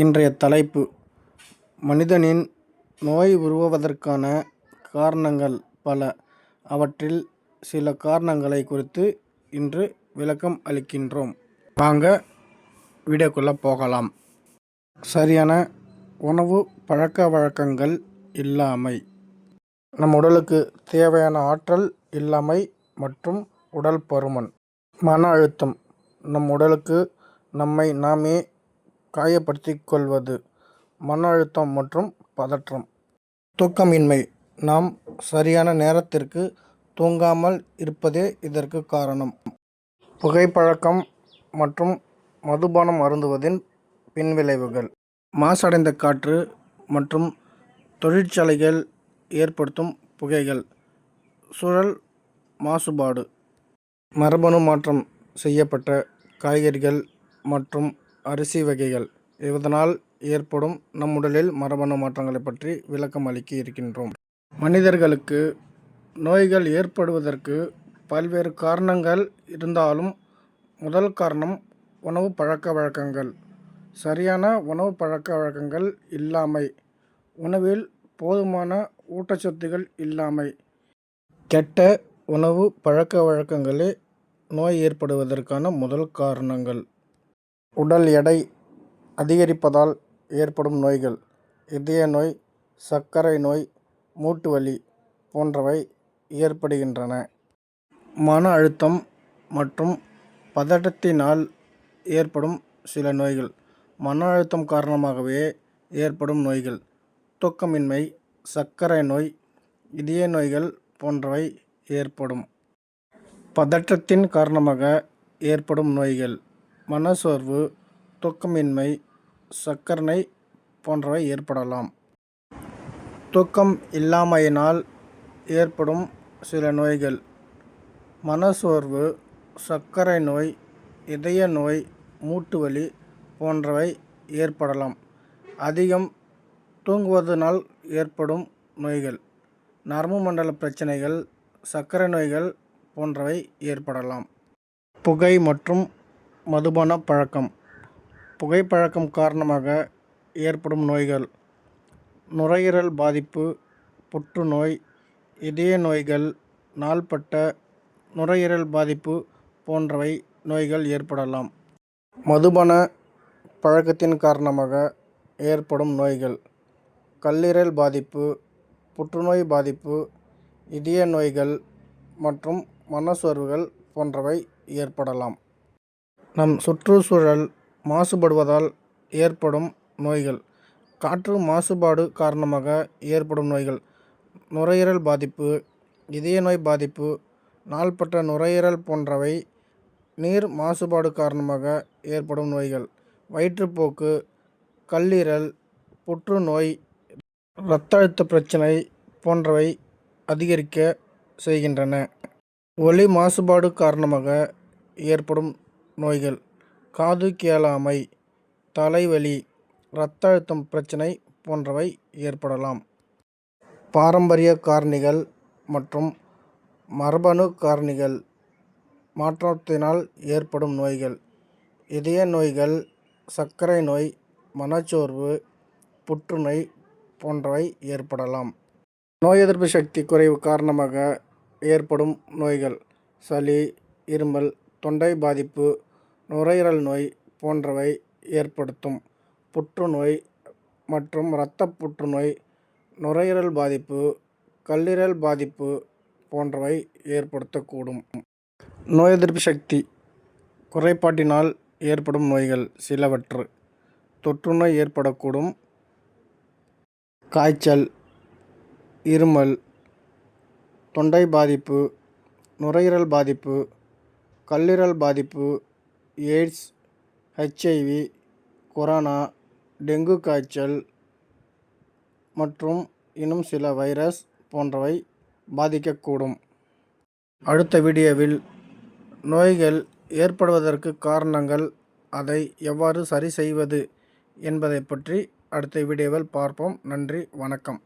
இன்றைய தலைப்பு மனிதனின் நோய் உருவாவதற்கான காரணங்கள் பல. அவற்றில் சில காரணங்களை குறித்து இன்று விளக்கம் அளிக்கின்றோம். வாங்க வீடியோக்குள்ளே போகலாம். சரியான உணவு பழக்க வழக்கங்கள் இல்லாமை நம் உடலுக்கு தேவையான ஆற்றல் இல்லாமை மற்றும் உடல் பருமன். மன அழுத்தம் நம் உடலுக்கு நம்மை நாமே காயப்படுத்திக் கொள்வது. மன அழுத்தம் மற்றும் பதற்றம். தூக்கமின்மை நாம் சரியான நேரத்திற்கு தூங்காமல் இருப்பதே இதற்கு காரணம். புகைப்பழக்கம் மற்றும் மதுபானம் அருந்துவதின் பின்விளைவுகள். மாசடைந்த காற்று மற்றும் தொழிற்சாலைகள் ஏற்படுத்தும் புகைகள். சுழல் மாசுபாடு. மரபணு மாற்றம் செய்யப்பட்ட காய்கறிகள் மற்றும் அரிசி வகைகள். இதனால் ஏற்படும் நம் உடலில் மரபணு மாற்றங்களைப் பற்றி விளக்கம் அளிக்க இருக்கின்றோம். மனிதர்களுக்கு நோய்கள் ஏற்படுவதற்கு பல்வேறு காரணங்கள் இருந்தாலும் முதல் காரணம் உணவு பழக்கவழக்கங்கள். சரியான உணவு பழக்கவழக்கங்கள் இல்லாமை. உணவில் போதுமான ஊட்டச்சத்துகள் இல்லாமை. கெட்ட உணவு பழக்கவழக்கங்களே நோய் ஏற்படுவதற்கான முதல் காரணங்கள். உடல் எடை அதிகரிப்பதால் ஏற்படும் நோய்கள். இதய நோய் சர்க்கரை நோய் மூட்டு வலி போன்றவை ஏற்படுகின்றன. மன அழுத்தம் மற்றும் பதட்டத்தினால் ஏற்படும் சில நோய்கள். மன அழுத்தம் காரணமாகவே ஏற்படும் நோய்கள். தூக்கமின்மை சர்க்கரை நோய் இதய நோய்கள் போன்றவை ஏற்படும். பதற்றத்தின் காரணமாக ஏற்படும் நோய்கள். மனச்சோர்வு தூக்கமின்மை சக்கரை போன்றவை ஏற்படலாம். தூக்கம் இல்லாமையினால் ஏற்படும் சில நோய்கள். மனச்சோர்வு சர்க்கரை நோய் இதய நோய் மூட்டு வலி போன்றவை ஏற்படலாம். அதிகம் தூங்குவதனால் ஏற்படும் நோய்கள். நரம்பு மண்டல பிரச்சனைகள் சர்க்கரை நோய்கள் போன்றவை ஏற்படலாம். புகை மற்றும் மதுபான பழக்கம். புகைப்பழக்கம் காரணமாக ஏற்படும் நோய்கள். நுரையீரல் பாதிப்பு புற்றுநோய் இதய நோய்கள் நாள்பட்ட நுரையீரல் பாதிப்பு போன்றவை நோய்கள் ஏற்படலாம். மதுபான பழக்கத்தின் காரணமாக ஏற்படும் நோய்கள். கல்லீரல் பாதிப்பு புற்றுநோய் பாதிப்பு இதய நோய்கள் மற்றும் மனச்சோர்வுகள் போன்றவை ஏற்படலாம். நம் சுற்றுச்சூழல் மாசுபடுவதால் ஏற்படும் நோய்கள். காற்று மாசுபாடு காரணமாக ஏற்படும் நோய்கள். நுரையீரல் பாதிப்பு இதய நோய் பாதிப்பு நாள்பட்ட நுரையீரல் போன்றவை. நீர் மாசுபாடு காரணமாக ஏற்படும் நோய்கள். வயிற்றுப்போக்கு கல்லீரல் புற்றுநோய் இரத்த அழுத்த பிரச்சனை போன்றவை அதிகரிக்க செய்கின்றன. ஒலி மாசுபாடு காரணமாக ஏற்படும் நோய்கள். காது கேளாமை தலைவலி இரத்த அழுத்தம் பிரச்சனை போன்றவை ஏற்படலாம். பாரம்பரிய காரணிகள் மற்றும் மரபணு காரணிகள் மாற்றத்தினால் ஏற்படும் நோய்கள். இதய நோய்கள் சர்க்கரை நோய் மனச்சோர்வு புற்றுநோய் போன்றவை ஏற்படலாம். நோய் எதிர்ப்பு சக்தி குறைவு காரணமாக ஏற்படும் நோய்கள். சளி இருமல் தொண்டை பாதிப்பு நுரையீரல் நோய் போன்றவை ஏற்படுத்தும். புற்றுநோய் மற்றும் இரத்தப் புற்றுநோய் நுரையீரல் பாதிப்பு கல்லீரல் பாதிப்பு போன்றவை ஏற்படுத்தக்கூடும். நோய் எதிர்ப்பு சக்தி குறைபாட்டினால் ஏற்படும் நோய்கள் சிலவற்று. தொற்றுநோய் ஏற்படக்கூடும். காய்ச்சல் இருமல் தொண்டை பாதிப்பு நுரையீரல் பாதிப்பு கல்லீரல் பாதிப்பு எய்ட்ஸ் ஹெச்ஐவி கொரோனா டெங்கு காய்ச்சல் மற்றும் இன்னும் சில வைரஸ் போன்றவை பாதிக்கக்கூடும். அடுத்த வீடியோவில் நோய்கள் ஏற்படுவதற்கு காரணங்கள் அதை எவ்வாறு சரி செய்வது என்பதை பற்றி அடுத்த வீடியோவில் பார்ப்போம். நன்றி வணக்கம்.